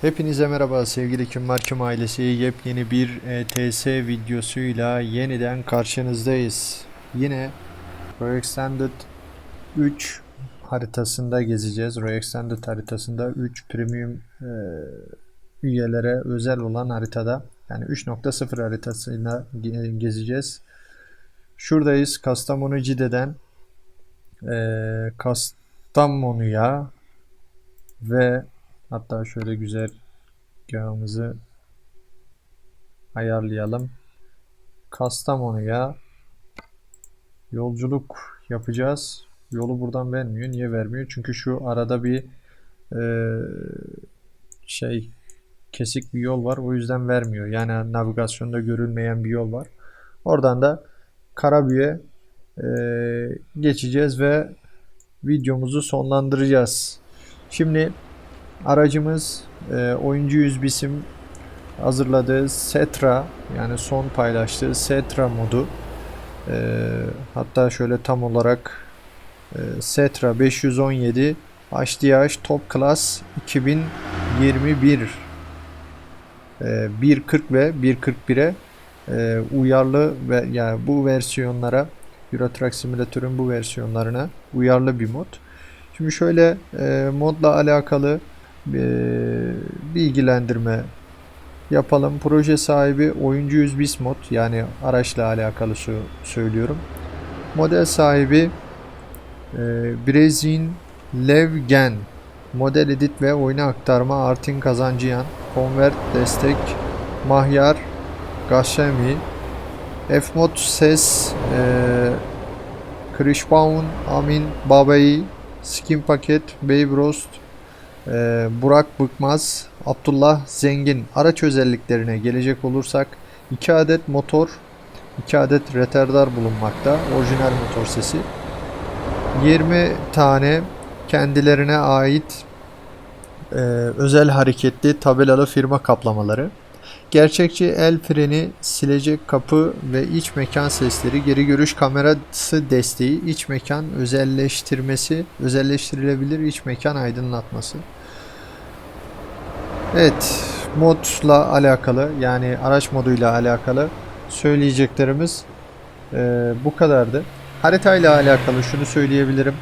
Hepinize merhaba sevgili Kim Var Kim ailesi. Yepyeni bir ETS videosuyla yeniden karşınızdayız. Yine Roy Extended 3 haritasında gezeceğiz. Roy Extended haritasında 3 premium e, üyelere özel olan haritada yani 3.0 haritasıyla ge- gezeceğiz. Şuradayız Kastamonu Cide'den e, Kastamonu'ya ve hatta şöyle güzel gağımızı ayarlayalım. Kastamonu'ya yolculuk yapacağız. Yolu buradan vermiyor. Niye vermiyor? Çünkü şu arada bir e, şey kesik bir yol var. O yüzden vermiyor. Yani navigasyonda görülmeyen bir yol var. Oradan da Karabüye e, geçeceğiz ve videomuzu sonlandıracağız. Şimdi aracımız e, oyuncu 100 bisim hazırladığı Setra yani son paylaştığı Setra modu. E, hatta şöyle tam olarak e, Setra 517 HDH Top Class 2021 e, 1.40 ve 1.41'e e, uyarlı ve yani bu versiyonlara Euro Truck Simulator'ın bu versiyonlarına uyarlı bir mod. Şimdi şöyle e, modla alakalı bilgilendirme yapalım. Proje sahibi oyuncu 100 bis mod yani araçla alakalı sö- söylüyorum. Model sahibi e, Brezin Levgen Model edit ve oyuna aktarma Artin Kazancıyan Convert destek Mahyar Gashemi F-Mod ses e, Krishpaun Amin Babai Skin Paket Babe Roast e, Burak Bıkmaz Abdullah Zengin araç özelliklerine gelecek olursak 2 adet motor 2 adet retardar bulunmakta orijinal motor sesi 20 tane kendilerine ait e, özel hareketli tabelalı firma kaplamaları Gerçekçi el freni, silecek kapı ve iç mekan sesleri, geri görüş kamerası desteği, iç mekan özelleştirmesi, özelleştirilebilir iç mekan aydınlatması. Evet, modla alakalı yani araç moduyla alakalı söyleyeceklerimiz eee, bu kadardı. Haritayla alakalı şunu söyleyebilirim.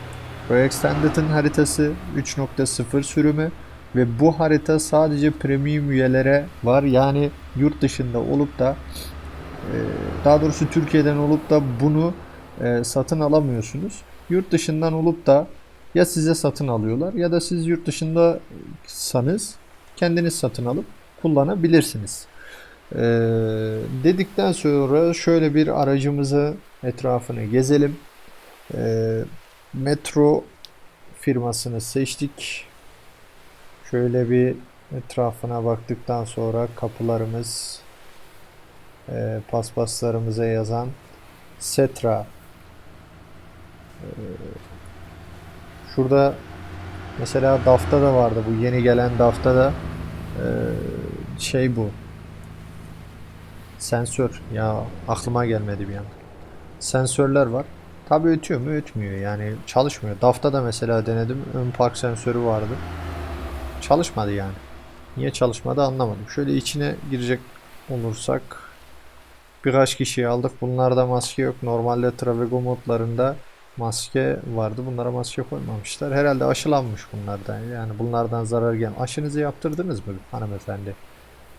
Pro Extended'ın haritası 3.0 sürümü ve bu harita sadece premium üyelere var. Yani yurt dışında olup da e, daha doğrusu Türkiye'den olup da bunu e, satın alamıyorsunuz. Yurt dışından olup da ya size satın alıyorlar ya da siz yurt dışındaysanız kendiniz satın alıp kullanabilirsiniz. E, dedikten sonra şöyle bir aracımızı etrafını gezelim. E, Metro firmasını seçtik. Şöyle bir etrafına baktıktan sonra kapılarımız e, paspaslarımıza yazan Setra e, şurada mesela DAF'ta da vardı bu yeni gelen DAF'ta da e, şey bu sensör ya aklıma gelmedi bir anda sensörler var tabi ötüyor mu ötmüyor yani çalışmıyor DAF'ta da mesela denedim ön park sensörü vardı çalışmadı yani. Niye çalışmadı anlamadım. Şöyle içine girecek olursak birkaç kişiyi aldık. Bunlarda maske yok. Normalde Travego modlarında maske vardı. Bunlara maske koymamışlar. Herhalde aşılanmış bunlardan. Yani bunlardan zarar gel. Aşınızı yaptırdınız mı hanımefendi?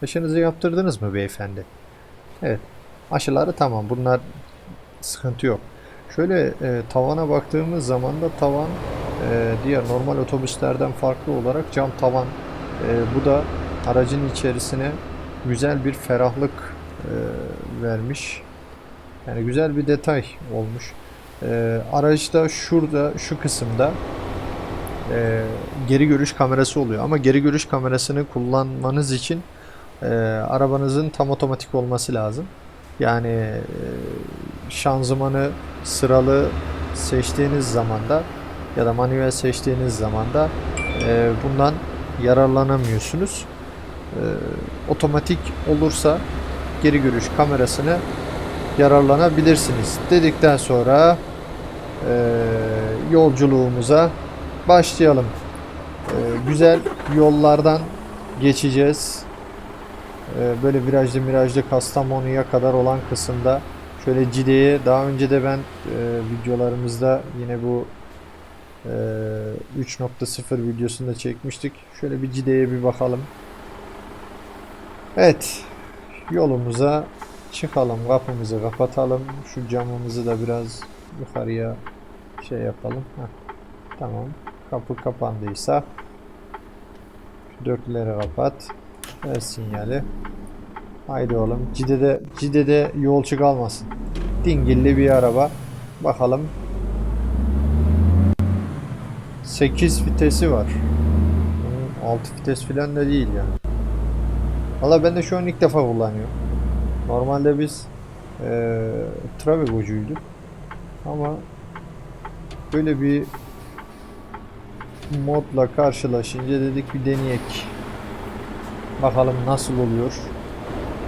Aşınızı yaptırdınız mı beyefendi? Evet. Aşıları tamam. Bunlar sıkıntı yok. Şöyle e, tavana baktığımız zaman da tavan e, diğer normal otobüslerden farklı olarak cam tavan. E, bu da aracın içerisine güzel bir ferahlık e, vermiş. Yani güzel bir detay olmuş. E, araçta şurada şu kısımda e, geri görüş kamerası oluyor. Ama geri görüş kamerasını kullanmanız için e, arabanızın tam otomatik olması lazım. Yani e, şanzımanı sıralı seçtiğiniz zaman da ya da manuel seçtiğiniz zaman da e, bundan yararlanamıyorsunuz. E, otomatik olursa geri görüş kamerasını yararlanabilirsiniz. Dedikten sonra yolculuğumuza başlayalım. E, güzel yollardan geçeceğiz. Ee, böyle virajlı virajlı Kastamonu'ya kadar olan kısımda şöyle Cide'ye daha önce de ben e, videolarımızda yine bu e, 3.0 videosunda çekmiştik. Şöyle bir Cide'ye bir bakalım. Evet. Yolumuza çıkalım. Kapımızı kapatalım. Şu camımızı da biraz yukarıya şey yapalım. Heh. Tamam. Kapı kapandıysa şu dörtleri kapat. Ver sinyali. Haydi oğlum. Cide'de, Cide'de yolcu kalmasın. Dingilli bir araba. Bakalım. 8 vitesi var. Hmm, 6 vites falan da değil yani. Valla ben de şu an ilk defa kullanıyorum. Normalde biz eee Travego'cuyduk. Ama böyle bir modla karşılaşınca dedik bir deneyek. Bakalım nasıl oluyor.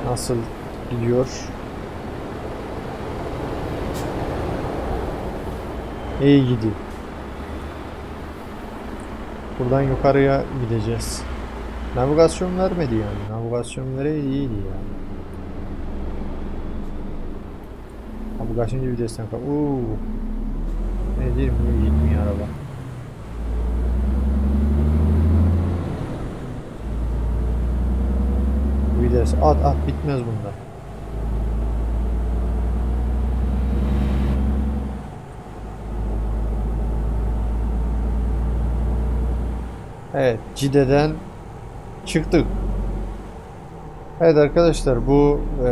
Nasıl gidiyor. İyi gidiyor. Buradan yukarıya gideceğiz. Navigasyon vermedi yani. Navigasyon vereydi iyiydi yani. Bu kaçıncı vitesten kal? Uuu. Ne diyeyim bu gitmiyor araba. Vites at at bitmez bunda. Evet, Cide'den çıktık. Evet arkadaşlar bu e,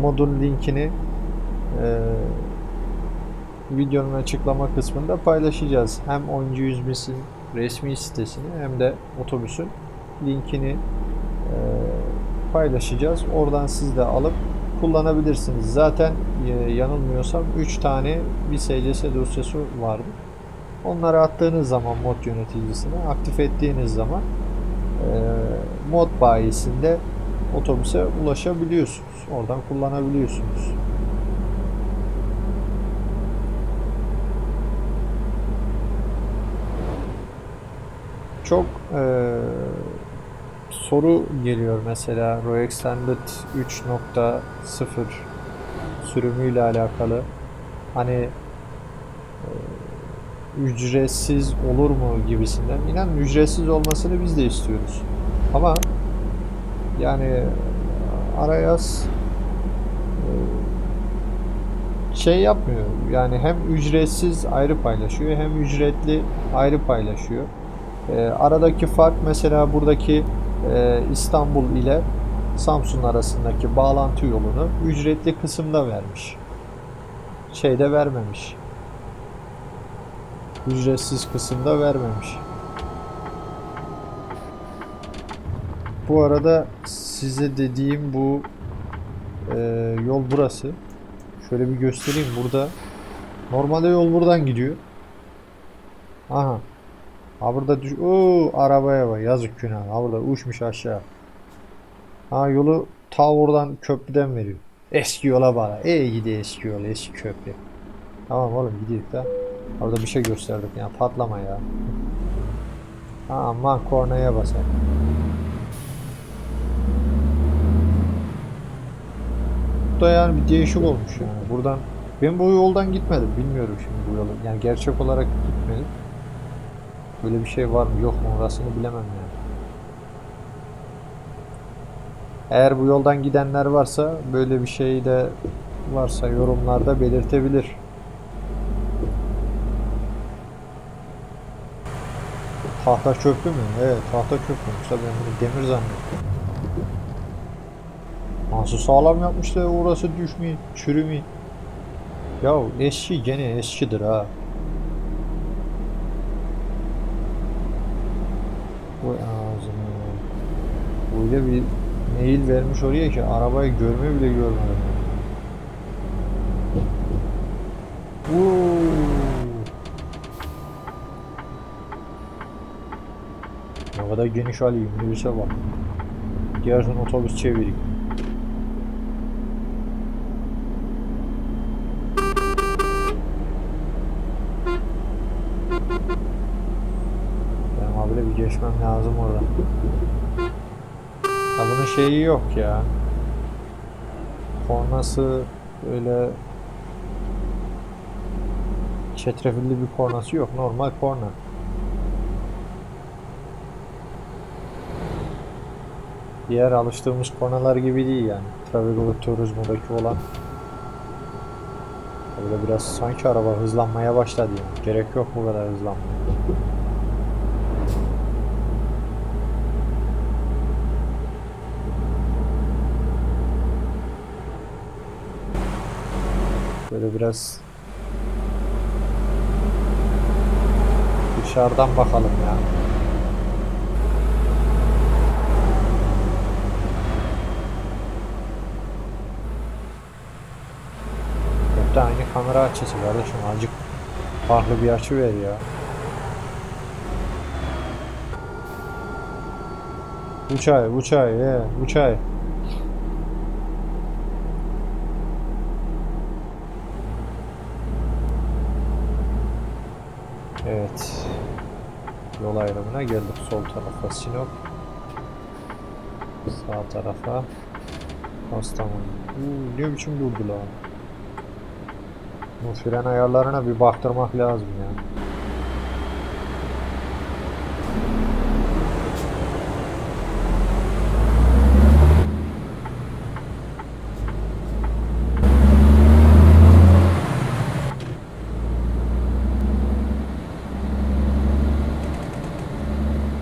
modun linkini e, videonun açıklama kısmında paylaşacağız. Hem oyuncu yüzmesinin resmi sitesini hem de otobüsün linkini e, paylaşacağız. Oradan siz de alıp kullanabilirsiniz. Zaten e, yanılmıyorsam 3 tane bir SCS dosyası vardı. Onları attığınız zaman mod yöneticisine aktif ettiğiniz zaman e, mod bayisinde otobüse ulaşabiliyorsunuz. Oradan kullanabiliyorsunuz. Çok e, soru geliyor mesela Roy Extended 3.0 sürümüyle alakalı. Hani e, ücretsiz olur mu gibisinden. İnan ücretsiz olmasını biz de istiyoruz. Ama yani Arayaz e, şey yapmıyor. Yani hem ücretsiz ayrı paylaşıyor hem ücretli ayrı paylaşıyor. E, aradaki fark mesela buradaki e, İstanbul ile Samsun arasındaki bağlantı yolunu ücretli kısımda vermiş. Şeyde vermemiş. Ücretsiz kısımda vermemiş. Bu arada size dediğim bu e, yol burası. Şöyle bir göstereyim burada. Normalde yol buradan gidiyor. Aha. Ha burada düş... Oo, arabaya bak yazık günah. Ha burada uçmuş aşağı. Ha yolu ta oradan köprüden veriyor. Eski yola bana. E gidi eski yol eski köprü. Tamam oğlum gidiyor da. Orada bir şey gösterdik ya patlama ya. Ha, aman kornaya basar. Da yani bir değişik olmuş yani. Buradan ben bu yoldan gitmedim. Bilmiyorum şimdi bu yolu. Yani gerçek olarak gitmedim. Böyle bir şey var mı yok mu orasını bilemem yani. Eğer bu yoldan gidenler varsa böyle bir şey de varsa yorumlarda belirtebilir. Tahta köprü mü? Evet tahta köprü. Yoksa ben bunu demir zannettim. Nasıl sağlam yapmışlar orası düşmüyor, çürümüyor. Ya eski gene eskidir ha. Vay ağzını. Öyle bir mail vermiş oraya ki arabayı görme bile görmedim. Uuu. Ne geniş alayım minibüse bak. Diğersin otobüs çevireyim. Geçmem lazım orada. bunun şeyi yok ya. Kornası öyle çetrefilli bir kornası yok. Normal korna. Diğer alıştığımız kornalar gibi değil yani. Travigo Turismo'daki olan. Böyle biraz sanki araba hızlanmaya başladı yani. Gerek yok bu kadar hızlanmaya. Böyle biraz dışarıdan bakalım ya. Hep de aynı kamera açısı kardeşim azıcık farklı bir açı ver ya. Uçay, uçay, ye, uçay. Evet. Yol ayrımına geldik. Sol tarafa Sinop. Sağ tarafa Kastamonu. Ne biçim durdu lan. Bu fren ayarlarına bir baktırmak lazım ya.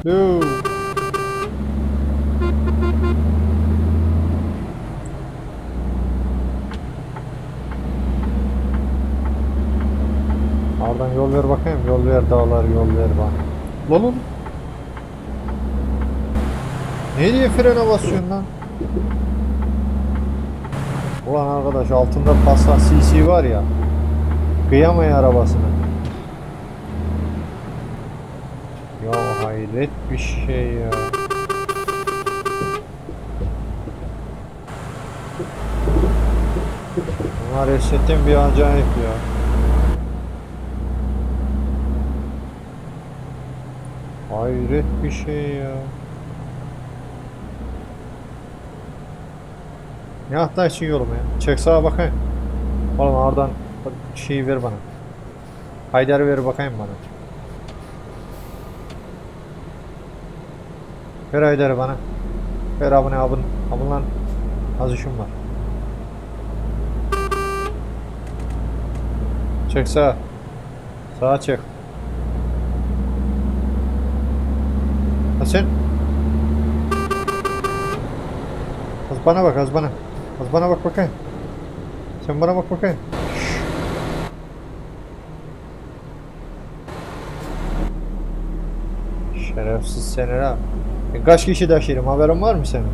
No. Oradan yol ver bakayım. Yol ver dağlar yol ver bana. Lan oğlum. Ne diye frene basıyorsun lan? Ulan arkadaş altında Passat CC var ya. Kıyamay arabasına. Ya hayret bir şey ya. Bunlar eşetin bir acayip ya. Hayret bir şey ya. Ne hatta için yolum ya? Çek sağa bakayım. Oğlum oradan şeyi ver bana. Haydar'ı ver bakayım bana. Ver Haydar'ı bana. Ver abone abun. Abun lan. Az işim var. Çek sağa. Sağa çek. Ha sen? Az bana bak az bana. Az bana bak bakayım. Sen bana bak bakayım. Şerefsiz sen ha. Ben kaç kişi taşırım haberin var mı senin?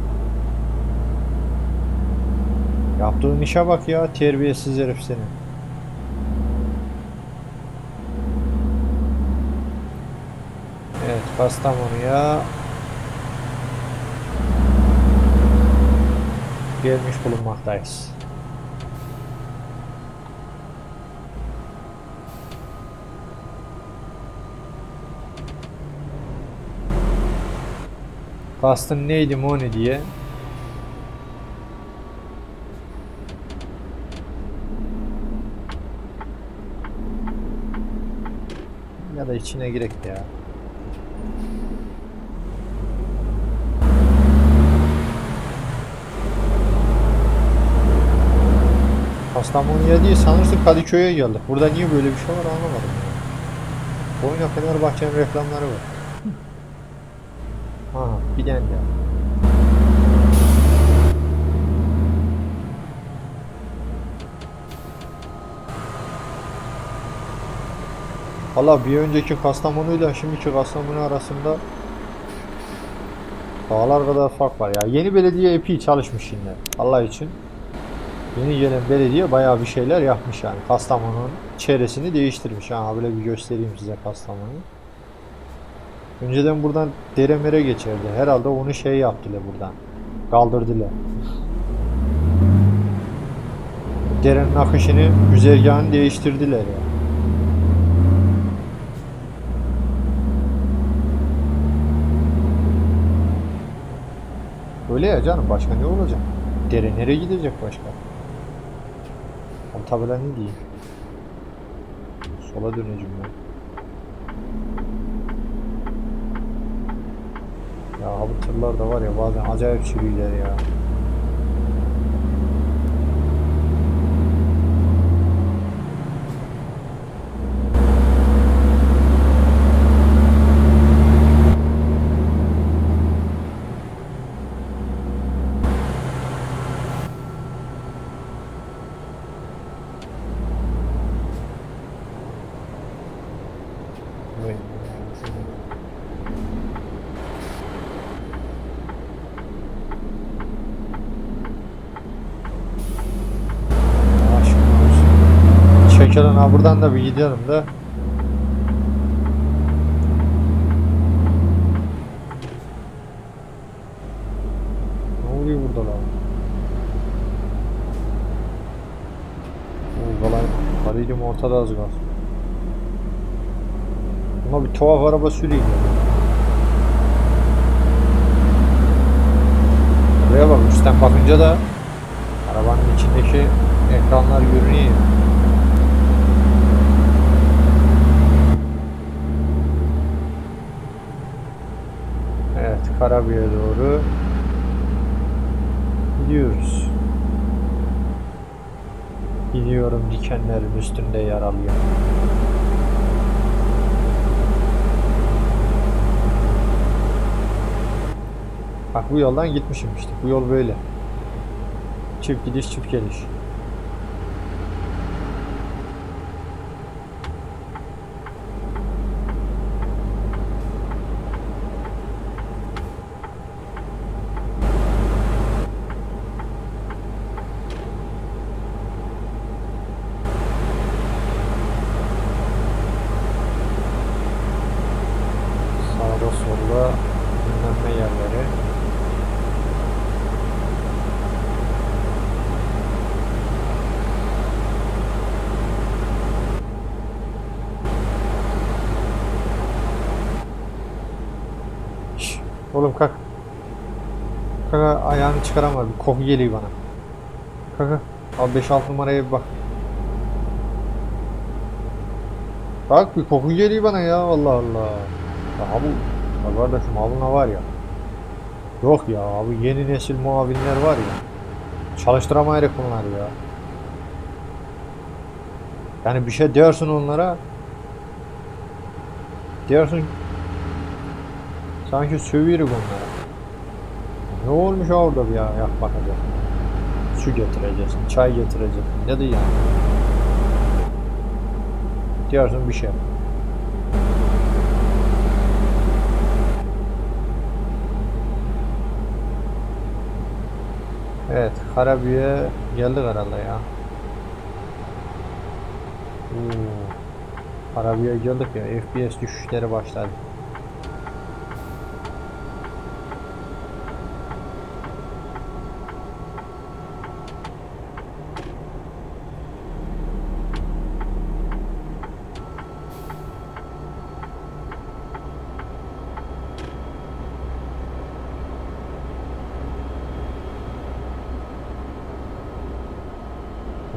Yaptığın işe bak ya terbiyesiz herif seni. Evet Kastamonu'ya gelmiş bulunmaktayız. Kastın neydi Moni diye. Ya da içine girek ya. Kastamonu'ya değil sanırsın Kadıköy'e geldik. Burada niye böyle bir şey var anlamadım. Boyuna Fenerbahçe'nin reklamları var. Tane daha. Valla bir önceki Kastamonu ile şimdiki Kastamonu arasında dağlar kadar fark var ya. Yeni belediye epey çalışmış yine. Allah için. Yeni gelen belediye bayağı bir şeyler yapmış yani. Kastamonu'nun çevresini değiştirmiş. Ha böyle bir göstereyim size Kastamonu'yu. Önceden buradan dere mere geçerdi. Herhalde onu şey yaptılar buradan. Kaldırdılar. Derenin akışını, güzergahını değiştirdiler ya. Öyle ya canım başka ne olacak? Dere nereye gidecek başka? Tam tabela ne diyeyim? Sola döneceğim ben. Ya tırlar da var ya bazen acayip sürüyorlar ya. Ha buradan da bir gidelim de. Ne oluyor burada lan? Kalay, kalaydım ortada az kalsın. Buna bir tuhaf araba süreyim. ya. Buraya bak üstten bakınca da arabanın içindeki ekranlar görünüyor. Evet, Karabük'e doğru gidiyoruz. Gidiyorum dikenlerin üstünde yaralıyım. Bak bu yoldan gitmişim işte. Bu yol böyle. Çift gidiş çift geliş. Oğlum kalk. Kalk ayağını çıkarama bir koku geliyor bana. Kalk. Al 5-6 numaraya bir bak. Bak bir koku geliyor bana ya Allah Allah. Ya bu ya kardeşim abuna var ya. Yok ya abi yeni nesil muavinler var ya. Çalıştıramayacak bunlar ya. Yani bir şey diyorsun onlara. Diyorsun sanki sövüyoruz onlara. Ne olmuş orada bir ya yak bakacak. Su getireceksin, çay getireceksin. Ne diyor yani? Diyorsun bir şey. Evet, Karabük'e geldik herhalde ya. Oo. Karabük'e geldik ya, FPS düşüşleri başladı.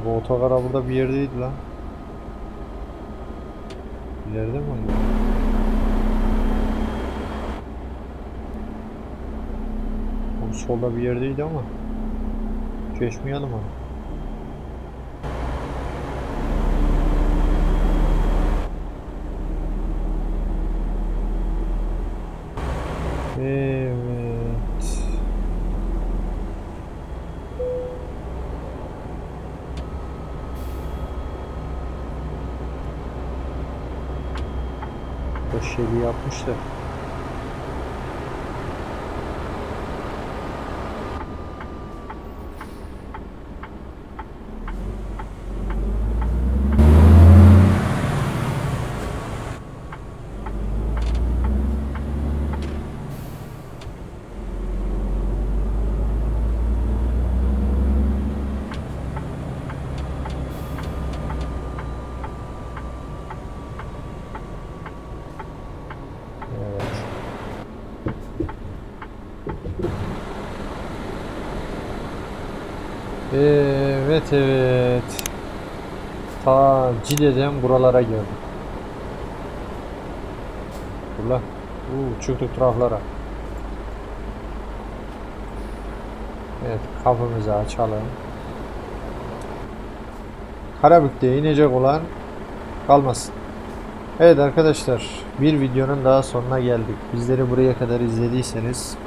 Bu otogara burada bir yerdeydi lan. İleride mi acaba? O solda bir yerdeydi ama. Geçmeyelim onu. Evet. O şeyi Evet evet. Ta Cide'den buralara geldik. Dur lan. Uuu çıktık taraflara. Evet kapımızı açalım. Karabük'te inecek olan kalmasın. Evet arkadaşlar bir videonun daha sonuna geldik. Bizleri buraya kadar izlediyseniz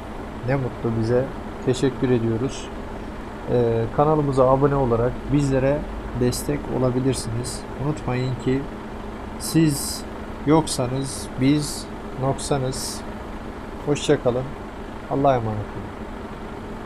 ne mutlu bize. Teşekkür ediyoruz. Ee, kanalımıza abone olarak bizlere destek olabilirsiniz. Unutmayın ki siz yoksanız biz noksanız. Hoşçakalın. Allah'a emanet olun.